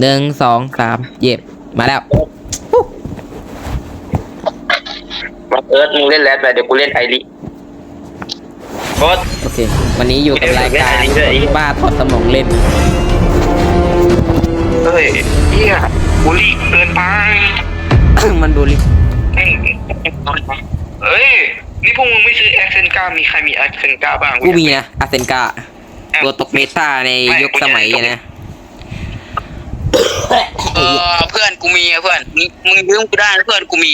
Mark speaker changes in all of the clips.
Speaker 1: หนึ่งสองสามเย็บมาแล้ว
Speaker 2: มาเอิร์ธมึงเล่นแรดไปเดี๋ยวกูเล่นไอริโคตร
Speaker 1: โอเค วันนี้อยู่กับรายการบ้าทอดสมองเล่น
Speaker 2: เฮ้ยเฮียบุรีเกินไป
Speaker 1: มันดูลิ
Speaker 2: เฮ้ยเฮ้ย นี่พวกมึงไม่ซื้อแอคเซนก้ามีใครมีแอคเซนก้าบ้าง
Speaker 1: กูมีนะอาเซนกาตัวตกเมตาในยุคสมัยนะ
Speaker 3: เออเพื่อนกูมีอะเพื่อนมึงมึงยืมกูได้นะเพื่อนกูมี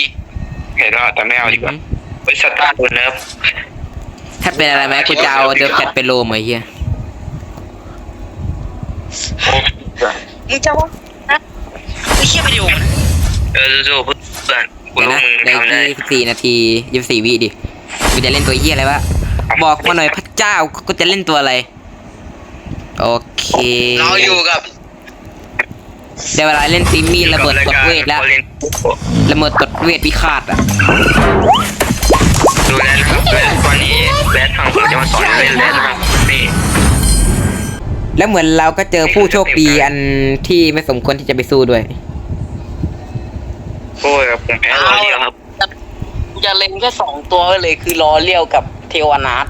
Speaker 2: เห็นแล้วแต่ไม่เอาดีกว่าไปสตาร์ทบนเนิร์ฟ
Speaker 1: ถ้าเป็นอะไรไหมกูจะเอาเดอะแคทไปโลมไอ้เหี้ย
Speaker 3: มึงจะว่านะไอ้เชี่ยวิดีโอนะ
Speaker 2: เออสู้ๆเพื่อนกู
Speaker 1: เดี๋ยว
Speaker 2: รู้
Speaker 1: นะ
Speaker 2: มึง
Speaker 1: ใน
Speaker 2: ทำได้
Speaker 1: ยี่สิบสี่นาทียี่สิบสี่วิดิ กูจะเล่นตัวเหี้ยอะไรวะ บอกมาหน่อยพระเจ้ากูจะเล่นตัวอะไร โอเค
Speaker 3: เราอยู่กับ
Speaker 1: ได้เวลาเล่นซีมีระเบิดตดเวทแล้ว
Speaker 2: เล่น
Speaker 1: ระเบิดตดเวทพิฆาตอะ
Speaker 2: ดูแลนะครับวันนี้แรดทางผมจะมาสอนเล่นแรดนะครับนี่
Speaker 1: แล้วเหมือนเราก็เจอผู้โชคดีอันที่ไม่สมควรที่จะไปสู้ด้วย
Speaker 2: โอ้ยผมแพ้รอเดียวครับ
Speaker 3: กู จะเล่นแค่สองตัวเลยคือล้อเลี้ยวกับเทวนาท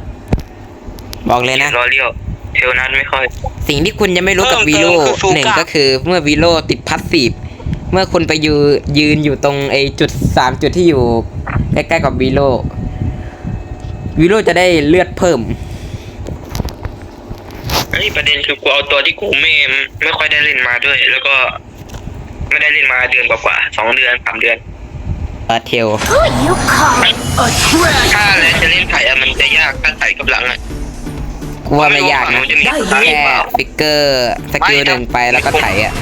Speaker 1: บอกเลยนะ
Speaker 2: รอเดียวเทลนั้นไม่ค่อย
Speaker 1: สิ่งที่คุณยังไม่รู้กับ
Speaker 3: เพิ่
Speaker 1: วี
Speaker 3: มเติ
Speaker 1: โร่
Speaker 3: มคือฟูก้า
Speaker 1: หนึ่งก็คือเมื่อวีโร่ติดพัสซีฟเมื่อคุณไปยืนยืนอยู่ตรงไอจุดสามจุดที่อยู่ ใกล้ๆกับวีโร่วีโร่จะได้เลือดเพิ่ม
Speaker 2: ไอ้ยประเด็นคือกูเอาตัวที่กูไม่ไม่ค่อยได้เล่นมาด้วย แล้วก็ ไม่ได้เล่นมาเดือนกว่าๆสองเดือนสามเดือน
Speaker 1: เออเทล
Speaker 2: ถ้าแล้วจะเล่นไถ่อะมันจะยากถ้าไถ่กับหลังอะ
Speaker 1: กูว่าไม่ยากนะ
Speaker 2: มันจะมีสตาร์ทห
Speaker 1: แค่
Speaker 2: รือเปล่า
Speaker 1: ฟิกเกอร์สกิลหนึ่งไปแล้วก็ไถอะ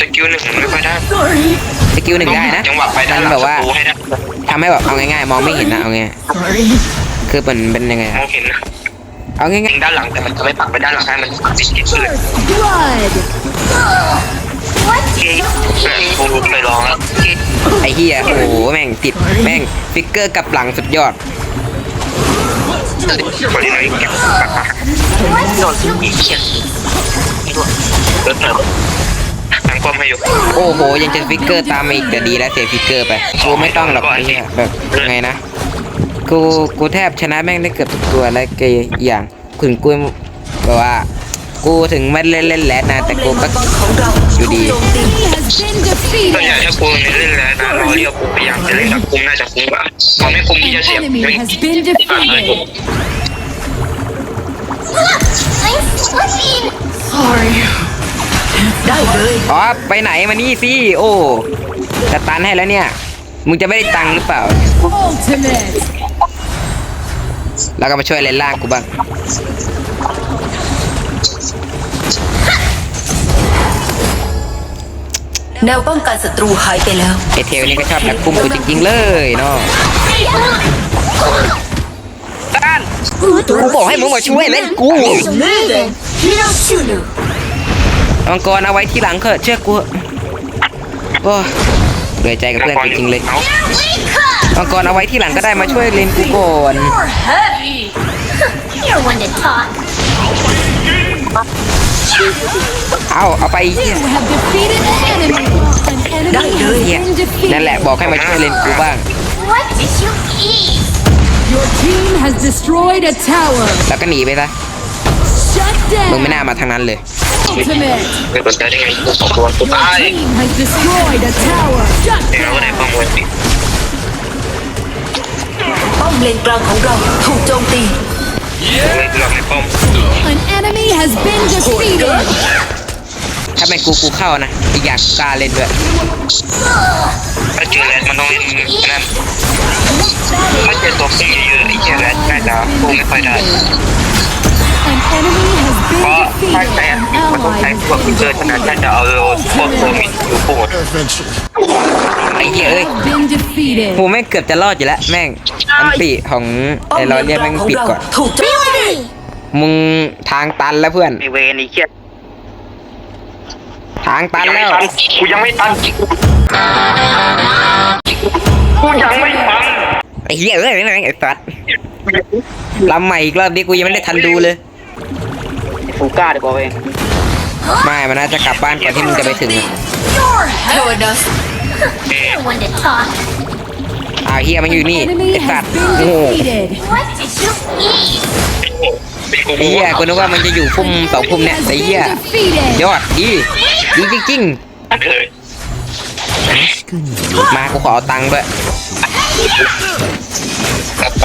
Speaker 2: สกิลหนึ่งมันไม่ค่อยได้
Speaker 1: สกิลหนึ่งได้นะ
Speaker 2: จังหวะไปด้าน
Speaker 1: มัน
Speaker 2: หลั
Speaker 1: แบบว่า
Speaker 2: งสกรูให้ได้
Speaker 1: ทำให้แบบเอาง่ายๆ มองไม่เห็นนะเอาง่ายคือเป็นเป็นยังไง
Speaker 2: ม
Speaker 1: อะ
Speaker 2: องเห็นนะ
Speaker 1: เอาง่าย
Speaker 2: ยิงด้านหลังแต่มันจะไม่ปักไปด้านหลังให้มันติดกิดเลย
Speaker 4: Blood!
Speaker 2: กูเคยลองแล้ว
Speaker 1: ไอ้เฮียโอ้โหแม่งติดแม่งฟิกเกอร์กับหลังสุดยอด
Speaker 2: คนไหนเก็บปักมาโดนอีกเขียนนี่ด้วยเลิศเถอะทางป้อมให้อยู่
Speaker 1: โอ้โหยังจะฟิกเกอร์ตามมาอีกแต่ดีแล้วเสียฟิกเกอร์ไปกูไม่ต้องหรอกไอ้เหี้ยแบบไงนะกูกูแทบชนะแม่งได้เกือบทุกตัวแล้วก็อย่างถึงกูแบบว่า กูถึงไม่เล่นเล่นแรดนะแต่กูก็อยู่ดี
Speaker 4: He has been
Speaker 2: ส่วนใหญ่
Speaker 4: defeated!
Speaker 2: ถ้ากูไม่เล่นแล้วนะรอเรียกกูพยายามจะเล่นกับคุมน่าจะคุ้มกว่าพอไม่คุ้มที่จะ
Speaker 4: An
Speaker 2: เสียบ
Speaker 4: enemy
Speaker 2: ไม่
Speaker 4: has been defeated! Sorry.
Speaker 1: อ๋อไปไหนมานี่สิโอ้จะตันให้แล้วเนี่ยมึงจะไม่ได้ตังค์หรือเปล่า
Speaker 4: Ultimate!
Speaker 1: แล้วก็มาช่วยเล่นล่างกูบ้าง
Speaker 5: แนวป้องกันศัตรูหายไปแล้ว
Speaker 1: ไอเทลนี่ก็ชอบแบบคุมกูจริงๆเลยเนาะต้านกูบอกให้มึงมาช่วยเล่นกูมังกรเอาไว้ที่หลังเถอะเชื่อกูโอ้เหนื่อยใจกับเพื่อนจริงๆเลย
Speaker 2: เอา
Speaker 1: มังกรเอาไว้ที่หลังก็ได้มาช่วยเลนกูก่อน
Speaker 6: You're one to talk.
Speaker 1: เอาเอาไปเหี้ย
Speaker 4: You have defeated an enemy! An enemy
Speaker 1: เหี้ย
Speaker 4: has been
Speaker 1: นั่นแหละ
Speaker 4: defeated!
Speaker 1: บอกให้มาช่วยเลนกูบ้าง
Speaker 6: What did you eat?
Speaker 4: Your team has destroyed a tower!
Speaker 1: แล้วก็หนีไปซะ
Speaker 4: Shut
Speaker 1: มึงไม่น่า
Speaker 4: down!
Speaker 1: มาทางนั้นเลย
Speaker 4: Ultimate!
Speaker 2: ไม่สนใจได้ไงกูสองตัวกู
Speaker 4: Your
Speaker 2: ตาย
Speaker 4: team has destroyed a tower! Shut
Speaker 2: เดี๋ยวเราก็ได้
Speaker 4: down!
Speaker 2: ข้อมูลสิ
Speaker 5: ป้อมเลนกลางของเราถูกโจมตี
Speaker 2: เราในป้อม
Speaker 4: An enemy has been defeated!
Speaker 1: ถ้าเป็นกูกูเข้านะอีกอย่างกล้าเล่นด้วย
Speaker 2: ถ้าเจอแรดมันต้องเล่นนั่นถ้าเจอตัวพุ่งเยอะๆไอ้เหี้ยแรดน่าจะพุ่งไม่ค่อยได้
Speaker 4: An enemy has
Speaker 2: เพราะ
Speaker 4: been
Speaker 2: ถ้า
Speaker 4: defeated!
Speaker 2: ใช้
Speaker 4: An
Speaker 2: มันต้อง
Speaker 4: ally
Speaker 2: ใช้
Speaker 4: has
Speaker 2: พวกฟิ
Speaker 4: been
Speaker 2: เกอร์ฉะนั้นถ้าจะเอาพวกตัวมิดอยู่โคตร
Speaker 1: ไอ้เหี้ยเอ้ย
Speaker 4: been defeated!
Speaker 1: กูแม่งเกือบจะรอดอยู่แล้วแม่ง อันปีของ
Speaker 5: ป้อ
Speaker 1: ไอ้
Speaker 5: ม
Speaker 1: รอ
Speaker 5: เล
Speaker 1: เรีย
Speaker 5: น
Speaker 1: ก
Speaker 5: กลา
Speaker 1: แม่
Speaker 5: ง
Speaker 1: ง
Speaker 5: ของ
Speaker 1: ปิด
Speaker 5: เรา
Speaker 1: ก่อน
Speaker 5: ถูกโจมตี
Speaker 1: มึงทางตันแล้วเพื่อน
Speaker 2: ไอเวรไอ้เหี้ย
Speaker 1: ทางตัน
Speaker 2: ยังไม่
Speaker 1: แล้ว
Speaker 2: ตันกูยังไม่ตันกูยังไม่ตัน
Speaker 1: ไอ้เหี้ยเอ้ยไอ้สัตว์ลำใหม่อีกรอบนี้กูยังไม่ได้ทันดูเลย
Speaker 3: ฟูก้าเดี๋ยวบอกเอง
Speaker 1: ไม่มันน่าจะกลับบ้านก่อนที่มึงจะไปถึงอะ
Speaker 5: เทวดัส
Speaker 6: The one to talk.
Speaker 1: อ้าวเฮียมันอยู่นี่
Speaker 4: Enemy
Speaker 1: ไอ้สัต
Speaker 4: has
Speaker 1: ว์
Speaker 4: been
Speaker 1: โง่
Speaker 4: defeated.
Speaker 6: What did you eat?
Speaker 1: ไอ้เฮียกูนึกว่ามันจะอยู่พุ่มสองพุ่ม
Speaker 4: Enemy
Speaker 1: เนี่ย
Speaker 4: has
Speaker 1: ไอ้
Speaker 4: been
Speaker 1: เฮีย
Speaker 4: defeated.
Speaker 1: ยอดดีดีจริง
Speaker 2: เลย
Speaker 1: ๆมากูขอเอาตังค์ด้วย
Speaker 2: กลับไป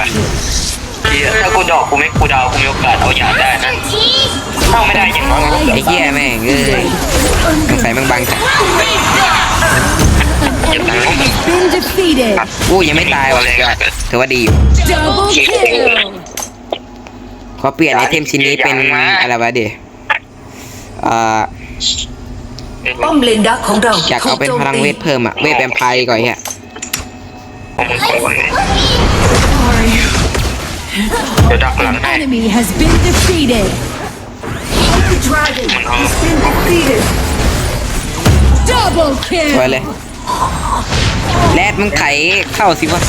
Speaker 2: เฮียถ้ากูดอกกูไม่กูดาวกูมีโอกาสเอาหยาดได้นะ
Speaker 6: Tea?
Speaker 2: เข้าไม่ได้อย่างน้อยมันก็
Speaker 1: ไอ้เฮียแม่งเอ้ยสงสัยมึงบังจัด
Speaker 2: เก็บตังค์
Speaker 4: Been defeated.
Speaker 1: กูยังไม่ตายว่ะสุดยอดถือว่าดีอยู่
Speaker 4: Double kill.
Speaker 1: ขอเปลี่ยนไอเทมชิ้นนี้เป็นอะไรวะเดี๋ยวเอ่อ
Speaker 5: ป้อมเลนดักของเรา
Speaker 1: อยากเอาเป็นพลังเวทเพิ่มอะเวทแวมไพร์ก่อนเฮีย
Speaker 2: ผมมึงก่อน เดี๋ยวดักหลัง
Speaker 4: An
Speaker 2: ให้
Speaker 4: enemy has been defeated.
Speaker 2: มันเอา
Speaker 4: Double
Speaker 1: ไว้
Speaker 4: kill.
Speaker 1: เลยแรดมึงไถเข้าสิวะ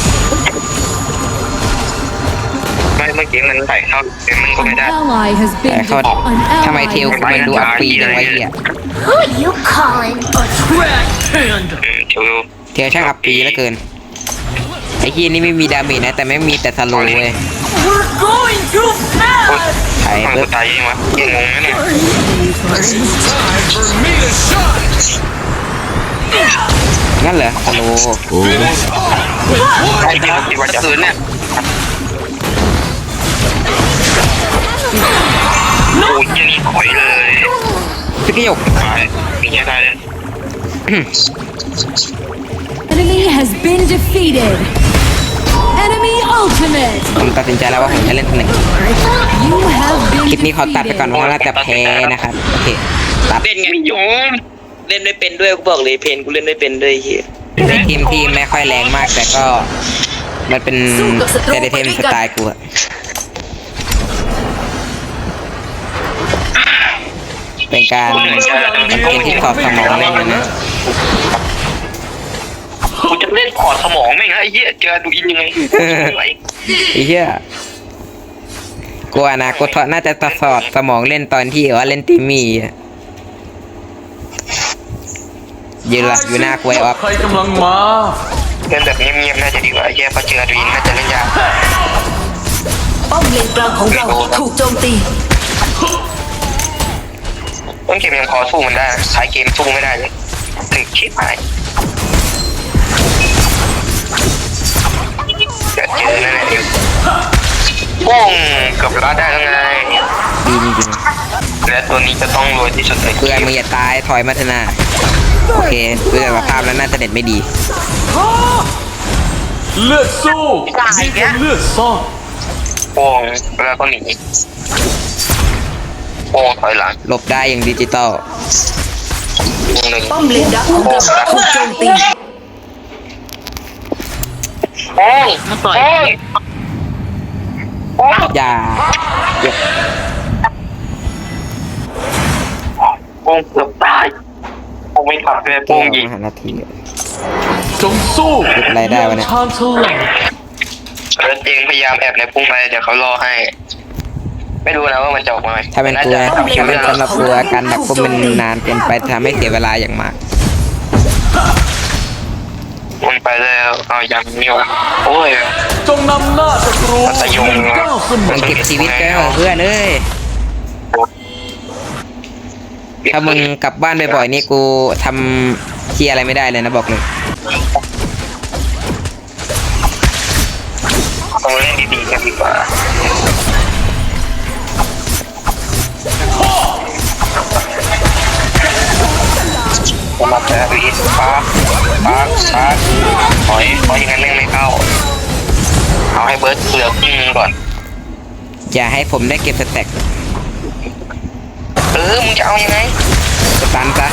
Speaker 2: ไม่เมื่อกี้มันใส่เข้าเดี๋ยวมันก็ไม่
Speaker 4: An
Speaker 2: ได้
Speaker 4: ally has
Speaker 1: ไถ
Speaker 4: been
Speaker 1: เข้า
Speaker 4: defeated. An
Speaker 1: ทำไม
Speaker 4: ally
Speaker 1: เทล
Speaker 4: has
Speaker 1: กูมันดูอัปปีจังไวะเฮีย
Speaker 6: Who you calling?
Speaker 2: อืมเดี๋ยว
Speaker 1: เทลช่างอัปปีเหลือเกินไอ้เฮียนี่ไม่มีดาเมจนะ แต่ไม่มีแต่สโลว์เว้ย
Speaker 2: อุ๊ย
Speaker 1: ไถ
Speaker 2: มัน
Speaker 1: ปึ๊
Speaker 2: กู
Speaker 1: บ
Speaker 2: ตายยังวะยังงงนะเนี่ย
Speaker 1: งั้นเหรอสโลว์
Speaker 2: ไอ้ที่เราคิดว่าจะคืนเนี่ยโอ้ยยังนี่ถอยเลย
Speaker 1: พิกยก
Speaker 2: ตายอย่างเงี้ยได้เลย
Speaker 4: Enemy has been defeated. Enemy ultimate.
Speaker 1: ผมตัดสินใจแล้วว่าผมจะเล่นตัวไหน
Speaker 4: You have
Speaker 1: คลิป
Speaker 4: been
Speaker 1: นี้ขอตัดไปก่อน
Speaker 4: defeated.
Speaker 1: เพราะน่าจะแพ้นะครับ โอเค ตัด
Speaker 3: เล่นไง
Speaker 2: ไม่ยอม
Speaker 3: เล่นไม่เป็นด้วยกูบอกเลยเพนกูเล่นไม่เป็นด้วยไอ้เฮีย
Speaker 1: เป็นทีมที่ไม่ค่อยแรงมากแต่ก็ มันเป็นเซตเทมสไตล์กูอะเป็นการเป็นเกมที่ถอดสมองเล่นนะ
Speaker 2: กูจะเล่นขอดสมองไม่งนไอ้เหี้ยเจอดูอินยังไง
Speaker 1: ไอ้เหี้ยกูอนาคตน่าจะตสอดสมองเล่นตอนที่ว่าเล่นตีมี่อะยืนละอยู่หน้ากูไอออฟ
Speaker 7: ใครกำลังมา
Speaker 2: เล่นแบบเงียบๆน่าจะดีกว่าไอ้เหี้ยพอเจอดูอินน่าจะเล่นยาก
Speaker 5: ป้อมเลนกลางของเราถูกโจมตี
Speaker 2: ต้นเกมยังพอสู้มันได้นะท้ายเกมสู้ไม่ได้เลยถึงชิบหาย เดี๋ยวเจอแน่ๆเดี๋ยวโป้งเกือบลาดได้แล้วไง
Speaker 1: ดีจริง
Speaker 2: และตัวนี้จะต้องรวยที่สุดใน
Speaker 1: ๆ
Speaker 2: เก
Speaker 1: เพื่อน
Speaker 2: ม
Speaker 1: มึงอย่าตายถอยมาเถอะนะโอเคเพื่อนสภาพแล้วน่าจะเด็ดไม่ดี
Speaker 7: เลือดสู้ดีกว่าเลือดซ่อน
Speaker 2: โป้งแล้วก็หนีโป้งถอยหลัง
Speaker 1: หลบได้อย่างดิจิตอล
Speaker 2: วงหนึ่ง
Speaker 5: ป้อมเลนดักของเราถูกโจมตี
Speaker 2: โป้ง
Speaker 3: มาต่อย
Speaker 2: โป้ง
Speaker 1: อย่าอย่า
Speaker 2: โป้งเกือบตายโป้งไม่ขับเลย
Speaker 1: เก
Speaker 2: โป้ง
Speaker 1: ม
Speaker 2: ยิง
Speaker 1: มาหานาที
Speaker 7: จงสู้
Speaker 1: หยุดอะไรได้วะเนี่ย
Speaker 7: ชาญฉลาด
Speaker 2: แล้วเองพยายามแอบในพุ่งไปเดี๋ยวเขารอให้ ไม่รู้นะว่ามันจะออกมาไหม
Speaker 1: ถ้าเป็นกูนะถ้าเป็นสำหรับกูการดักพวกมันนานเกินไปทำให้เสียเวลาอย่างมาก
Speaker 2: มันไปแล้วเอายังไม่ออกโอ้ย
Speaker 7: จงนำหน้าศัตรู
Speaker 2: มันสยอง
Speaker 7: เป็นก้าวเสม
Speaker 1: มั
Speaker 7: อน
Speaker 1: เก็บชีวิตกันของเพื่อนเอ้ยถ้ามึงกลับบ้านบ่อยๆนี่กูทำเชียร์อะไรไม่ได้เลยนะบอกเลย
Speaker 2: ต้องเล่นดีๆกันดีกว่าผมมาแพ้วีดปาร์ค ปาร์คปาร์คถอยถอยอย่างนั้นแม่งไม่เข้าเอาให้เบิร์ดเหลือครึ่งหนึงก่อน
Speaker 1: อย่าให้ผมได้เก็บสแต็ก
Speaker 2: เออมึงจะเอายังไง
Speaker 1: สตันซะ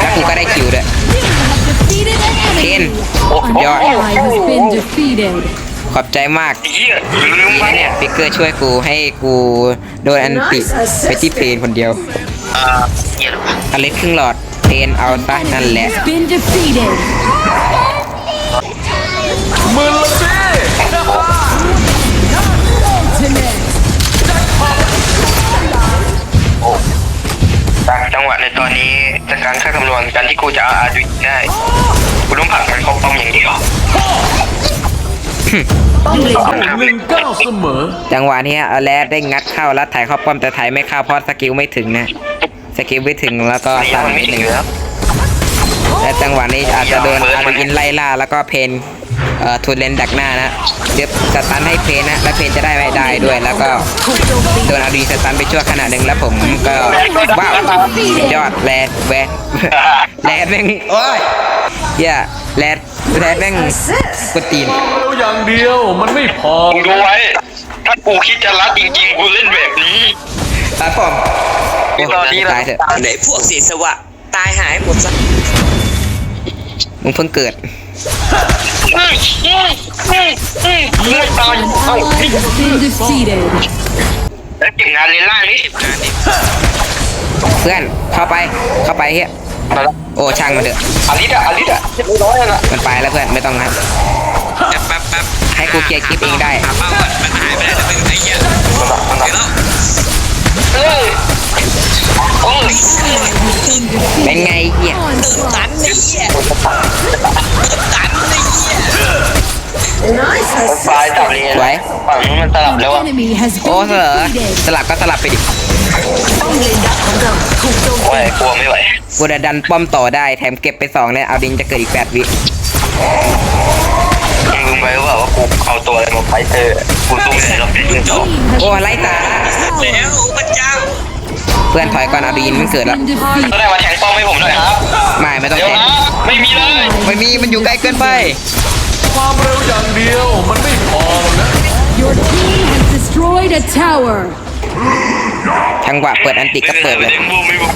Speaker 1: แล้วกูก็ได้คิวด้วย
Speaker 4: Defeated an enemy.
Speaker 1: Ken.
Speaker 4: An
Speaker 1: Yeah.
Speaker 4: ally has been defeated.
Speaker 1: ขอบใจมาก
Speaker 2: เฮียลืมไป
Speaker 1: ที่
Speaker 2: เนี่
Speaker 1: เนี่ยยฟิกเกอร์ช่วยกูให้กูโดนอันติไปที่เพลนคนเดียว
Speaker 2: อ่าเฮีย
Speaker 1: อเล็กครึ่งหลอด เต้นเอาซะนั่นแหละ
Speaker 4: ห
Speaker 7: มือละสิจั
Speaker 2: งหวะในตอนนี้จากการคาดคำนวณการที่กูจะเอาอาร์ดิได้กูต้องผลักมันเข้ป้อมอย่างเดียว
Speaker 7: หนึ่งเก้าเสมอ
Speaker 1: จังหวะนี้ยเอแลดได้งัดเข้าแล้วถ่ายเข้าป้อมแต่ถ่ายไม่เข้าเพราะสกิลไม่ถึงนะ สกิลไม่ถึงแล้วก็
Speaker 2: ยั
Speaker 1: สั่
Speaker 2: ง
Speaker 1: น
Speaker 2: ไม่
Speaker 1: นิด
Speaker 2: ถึ
Speaker 1: นึ
Speaker 2: ง
Speaker 1: ง
Speaker 2: แล้ว
Speaker 1: และจังหวะนี้อาจจะโดนอาร์อินไล่ล่าแล้วก็เพนเอ่อทูเลนดักหน้านะเดี๋ยวสตันให้เพนนะแล้วเพนจะได้ไม่ได้ด้วยแล้วก็
Speaker 5: ถูกโจมตี
Speaker 1: โดนอารีสตันไปชั่วขณะหนึ่งแล้วผมก็ว้าวสุดยอดแรดแวดแรดแม่งโอ้ยเหี้ยแรดแรดแม่งกดตีน
Speaker 7: ความเร็วอย่างเดียวมันไม่พอ
Speaker 2: มึงดูไว้ถ้ากูคิดจะรัดจริงๆกูเล่นแบบนี้
Speaker 1: ตาผม โอ้
Speaker 2: ตอนนี้
Speaker 1: ตายเถอะ
Speaker 3: ไหนพวกเสียสวะ ตายหายหมดซะ
Speaker 1: มึงเพิ่งเกิด
Speaker 2: ไม่ตาย
Speaker 4: An
Speaker 2: เอ้า
Speaker 4: ally has been defeated.
Speaker 2: แล้วเก็บงานเลยล่างนี่
Speaker 1: เพื่อนเข้าไปเข้าไปเฮีย
Speaker 2: มาแล้ว
Speaker 1: โอ้ช่างมันเถอะ
Speaker 2: อลิสอะอลิสอะเรียบร้อยแล้วนะ
Speaker 1: มันไปแล้วเพื่อนไม่ต้องนะ
Speaker 3: แป๊บแป๊บ
Speaker 1: ให้กูเคลียร์คลิปเองได้
Speaker 3: หาเป้าก่อนมันหายไปแล้วแต่เป็นไอ้เหี้ย
Speaker 2: มันละมันละ
Speaker 3: เดี๋ยวแล้ว
Speaker 2: เอ้ย โอ้ย
Speaker 1: เป็นไงเฮีย
Speaker 3: ตันไอ้เหี้ยตันไอ้เหี้ย
Speaker 2: ปลายตับเลย
Speaker 1: สวย
Speaker 2: ฝั่งนู้นมันสลับ
Speaker 4: An
Speaker 2: แล้วอะ
Speaker 4: enemy has
Speaker 1: โอ้
Speaker 4: been
Speaker 1: เสอ
Speaker 4: defeated.
Speaker 1: สลับก็สลับไปดิ
Speaker 5: ป้อมเลนดักของเราถูกโจม
Speaker 2: โอ้
Speaker 5: ตี
Speaker 2: ยกลัวไม่ไหว
Speaker 1: กูจะดันป้อมต่อได้แถมเก็บไปสองเนี่ยเอาดินจะเกิดอีกแปดวิ
Speaker 2: มึงรู้ไหมว่าว่ากูเอาตัวอะไรมาไฟเตอร์กูสู้ไม่ได้หรอกเป็นเรื่องจบ
Speaker 4: Team has
Speaker 1: โอ้ไล่ตา
Speaker 3: แล้ว พระเจ้า
Speaker 1: เพื่อนถอยก่อนเอาดินมันเกิดแล้ว
Speaker 4: been defeated.
Speaker 2: ก็ได้มาแทงป้อมให้ผมหน่อยครับ
Speaker 1: ไม่ไม่ต้อง
Speaker 2: เดี๋ยว
Speaker 1: แทง
Speaker 2: นะไม่มีเลย
Speaker 1: ไม่มีมันอยู่ไกลเกินไป
Speaker 7: ความเร็วอย่างเดียวมันไม่พอนะ
Speaker 4: Your team has destroyed a tower.
Speaker 1: จังหวะเปิดอันติก็เปิดเลย
Speaker 2: ไม่บูมไม่บูม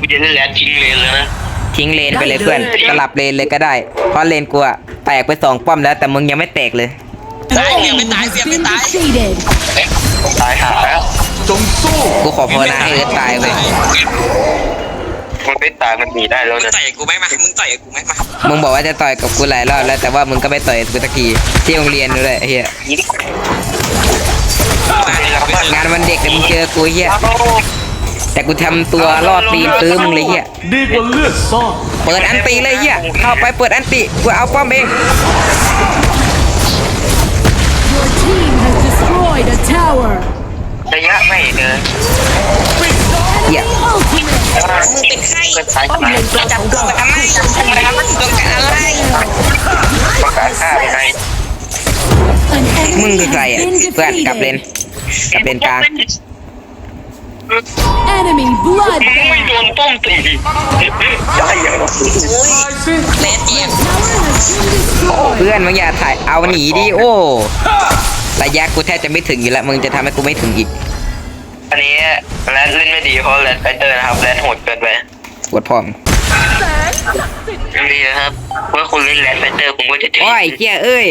Speaker 2: กูจะเล่นแรดทิ้งเลยแล้วนะ
Speaker 1: ทิ้งเลนไปเลยเพื่อนสลับเลนเลยก็ได้ เพราะเลนกูอะแตกไปสองป้อมแล้วแต่มึงยังไม่แตกเลย
Speaker 3: ตายเสียไม่ตายเสียไม่
Speaker 4: Been
Speaker 3: ตาย
Speaker 4: defeated.
Speaker 2: ตายหาแล้ว
Speaker 7: จงสู้
Speaker 1: กูขอภาวนาให้เอิร์ธตายเว้ย
Speaker 2: มันไม่ตายมันหนีได้แล้ว
Speaker 3: มึง
Speaker 2: นะ
Speaker 3: ต่อยกับกูไหมมามึงต่อยกับกูไหมมา
Speaker 1: มึงบอกว่าจะต่อยกับกูหลายรอบแล้วแต่ว่ามึงก็ไม่ต่อยกูสักทีที่โรงเรียนด้วยไอ้เฮียงานวันเด็กแต่มึงเจอกูเฮียแต่กูทำตัวรอดตีนตื้อมึงเลยเฮีย
Speaker 7: ดีกว่าเลือดซ่อน
Speaker 1: เปิดอันตีเลยเฮียเข้าไปเปิดอันตีกูเอาป้อมเอง
Speaker 4: destroyed a tower.
Speaker 2: ระยะไม่เดิน
Speaker 1: เฮีย
Speaker 4: Ultimate.
Speaker 3: มึงเป็นใคร
Speaker 2: เป็นสาย
Speaker 5: ป้อม
Speaker 2: ตาย
Speaker 5: เลนกลาง
Speaker 3: จับ
Speaker 5: ของ
Speaker 3: ตัว
Speaker 5: เรา
Speaker 3: ไปทำไมต้องการอะไร
Speaker 2: ต้องการฆ่ายังไง
Speaker 4: An
Speaker 1: มึง
Speaker 4: enemy
Speaker 1: คือใคร
Speaker 4: has
Speaker 1: อะ
Speaker 4: been
Speaker 1: เพื่อนกลับเลน
Speaker 4: defeated.
Speaker 1: กลับเลนกลาง
Speaker 4: Enemy
Speaker 2: ไม่
Speaker 4: bloodbath.
Speaker 2: โดนป้อมตีได้ยังไง
Speaker 7: ตายสิ
Speaker 3: แลนเจียม
Speaker 4: Tower has been destroyed.
Speaker 1: เพื่อนมึงอย่าถ่ายเอาหนีดิโอ้ ระยะกูแทบจะไม่ถึงอยู่แล้วมึงจะทำให้กูไม่ถึงอีก
Speaker 2: อันนี้แรดเล่นไม่ดีเพราะแรดไฟเตอร์นะครับแรดโหดเกินไป
Speaker 1: ปวดพร้อม
Speaker 2: ยังดีนะครับเมื่อคุณเล่นแรดไฟเตอร์ผมก็จะถึง
Speaker 1: โอ้ยเฮียเอ้ย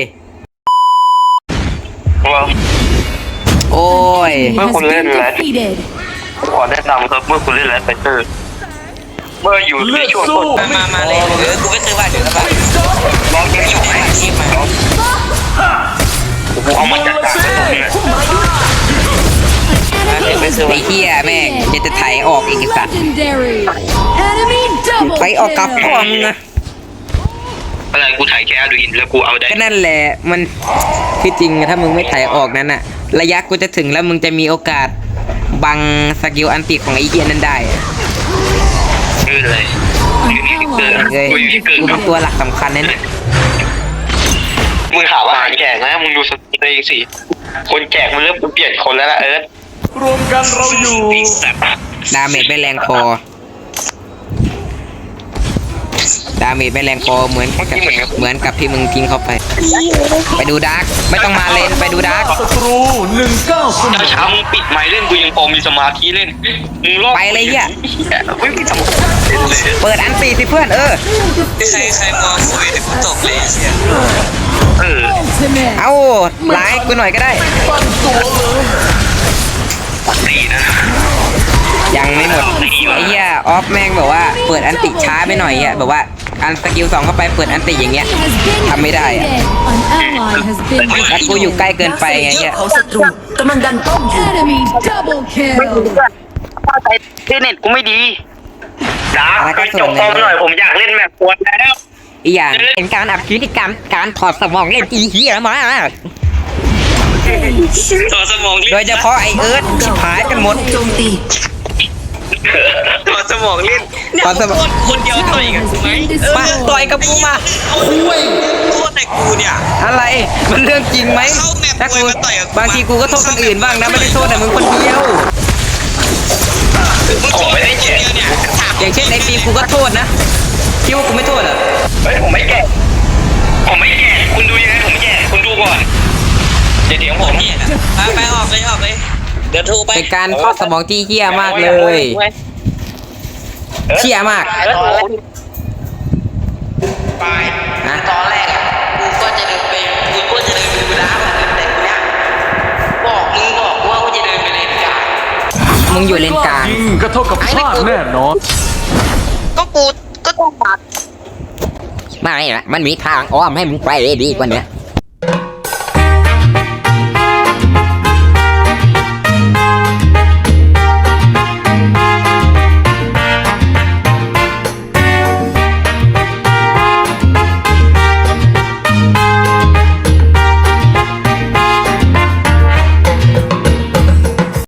Speaker 2: ว่า
Speaker 1: โอ้ย
Speaker 4: Enemy has
Speaker 2: Well,
Speaker 4: been
Speaker 2: well, lad.
Speaker 4: defeated.
Speaker 2: ขอแนะนำครับเมื่อคุณเล่นแรดไฟเตอร์เมื่ออยู่
Speaker 7: เลื
Speaker 2: ใน
Speaker 7: อด
Speaker 2: ช่วง
Speaker 7: สู้
Speaker 2: ต้น
Speaker 3: มามามาเลยเออกูไม่เคยว่าเดี๋ยวแล้วป่ะ
Speaker 2: ลองเกม
Speaker 3: อ
Speaker 2: ช่
Speaker 3: ยู่
Speaker 2: วง
Speaker 3: ใน
Speaker 2: ไหน
Speaker 3: อาชีพมา
Speaker 2: กูเอามาจากต่างประเทศนะ
Speaker 4: Enemy
Speaker 1: ไอ้เฮียแม่งจะจะถ่ายออกอีกไอ้สัตว์
Speaker 4: legendary. Enemy double
Speaker 1: ไปออกกับพ่อ
Speaker 4: kill.
Speaker 1: มึงนะ
Speaker 2: อะไรกูถ่ายแค่อดูอินแล้วกูเอาได้
Speaker 1: ก็นั่นแหละมันที่จริงถ้ามึงไม่ถ่ายออกนั้นอะระยะกูจะถึงแล้วมึงจะมีโอกาสบังสกิลอันติของไอ้เหี้ยนั้นได้อะ
Speaker 2: คืออะไร
Speaker 4: An ally
Speaker 1: เฮ้ย
Speaker 4: has
Speaker 1: กู
Speaker 4: been
Speaker 1: เป็นตัว
Speaker 4: defeated.
Speaker 1: หลักสำคัญนะเนี่ย
Speaker 2: มึงถามอาหารแจกนะ มึงดูสติตัวเองสิ คนแจกมันเริ่มเปลี่ยนคนแล้วล่ะเอิร์ธ
Speaker 7: รวมกันเราอยู่
Speaker 1: ดาเมจไม่แรงพอ ดาเมจไม่แรงพอเหมือนกับเหมือนกับที่มึงทิ้งเข้าไป ไปดูดาร์กไม่ต้องมาเลนไปดูดาร์ก
Speaker 7: ศัตรูหนึ่งเก้าเสมอ
Speaker 2: เช้าๆมึงปิดไมค์เล่นกูยังพอมีสมาธิเล่นมึงรอบ
Speaker 1: ไปเลยเหี้ย
Speaker 2: ไม่มีสมาธิเล่นเลย
Speaker 1: เปิดอันติสิเพื่อนเออ
Speaker 3: ใครใครมองคุยเดี๋ยวกูตกเลยไอ้เชี่ย
Speaker 2: เออ
Speaker 4: Ultimate.
Speaker 1: เอาไลค์กูหน่อยก็ได้
Speaker 2: ตีนะ
Speaker 1: ยังไม่หมดไอ้เหี้ยออฟแม่งแบบว่า เปิดอันติช้าไปหน่อยอะแบบว่า อันสกิลสองเข้าไปเปิดอันติอย่างเงี้ย
Speaker 4: Has been
Speaker 1: ทำไม่ได้อะ
Speaker 4: defeated. An ally has been
Speaker 1: แล้วกูอยู่ใกล้เกินไปไง
Speaker 5: เย
Speaker 1: เงี้
Speaker 5: อะ
Speaker 1: ย
Speaker 5: ของศัตรูกำลังดันป้อมอยู่
Speaker 4: enemy double kill.
Speaker 3: ถ้าใจเทเน็ตกูไม่ดี
Speaker 2: จ้า
Speaker 1: อะไรก็
Speaker 2: ไป
Speaker 1: ส่
Speaker 2: จ
Speaker 1: วน
Speaker 2: บ
Speaker 1: หนึ่ง
Speaker 2: คอมหน่อยผมอยากเล่นแมปปวดแล้ว
Speaker 1: อีกอย่างเป็นการอัดพฤติกรรมการถอดสมองเล่นอีเหี้ยมาก
Speaker 2: ตัวสมอง
Speaker 1: โดยเฉพาะไอเอิร์ธชิบหายกันหมด
Speaker 5: โจมตี
Speaker 2: ตัวสมองเล่น
Speaker 1: ถอดสมอง
Speaker 2: คนเดียวต่อยกับกูไหม
Speaker 1: มาต่อยกับกูมา
Speaker 2: โทษแต่กูเนี่ย
Speaker 1: อะไรมันเรื่องจริงไหม
Speaker 2: เข้าแมป
Speaker 1: ถ้ากู
Speaker 2: มวยมาต่อยกับกู
Speaker 1: บางทีกูก็โทษคนอื่นบ้างนะไม่ได้โทษแต่มึงคนเดียว
Speaker 2: ผมไม่ได้แก่เนี่ย
Speaker 1: อย่างเช่นไอฟิล์มกูก็โทษนะคิดว่ากูไม่โทษเหรอ
Speaker 2: เฮ้ยผมไม่แก่ผมไม่แก่คุณดูยังไงผมแก่คุณดูก่อนเดี๋ยวเดี๋ยวผมเนี่ยไปไปออกเลยออกเลย เดี๋ยวโทรไป
Speaker 1: เป็นการทอดสมองที่เหี้ยมากเลยเชี่ยมาก
Speaker 3: แล้วตอนแรก
Speaker 2: ไป
Speaker 1: นะ
Speaker 3: ตอนแรกอะกูก็จะเดินไปกูก็จะเดินไปดูน้ำแต่กูเนี่ยบอกมึงบอกว่ากูจะเดินไปเลนกลาง
Speaker 1: มึงอยู่เลนกลาง
Speaker 7: ยิงก็เท่ากับพลาดแน่นอน
Speaker 3: ก็กูก็ต้องมา
Speaker 1: ไม่นะมันมีทางอ้อมให้มึงไปได้ดีกว่านี้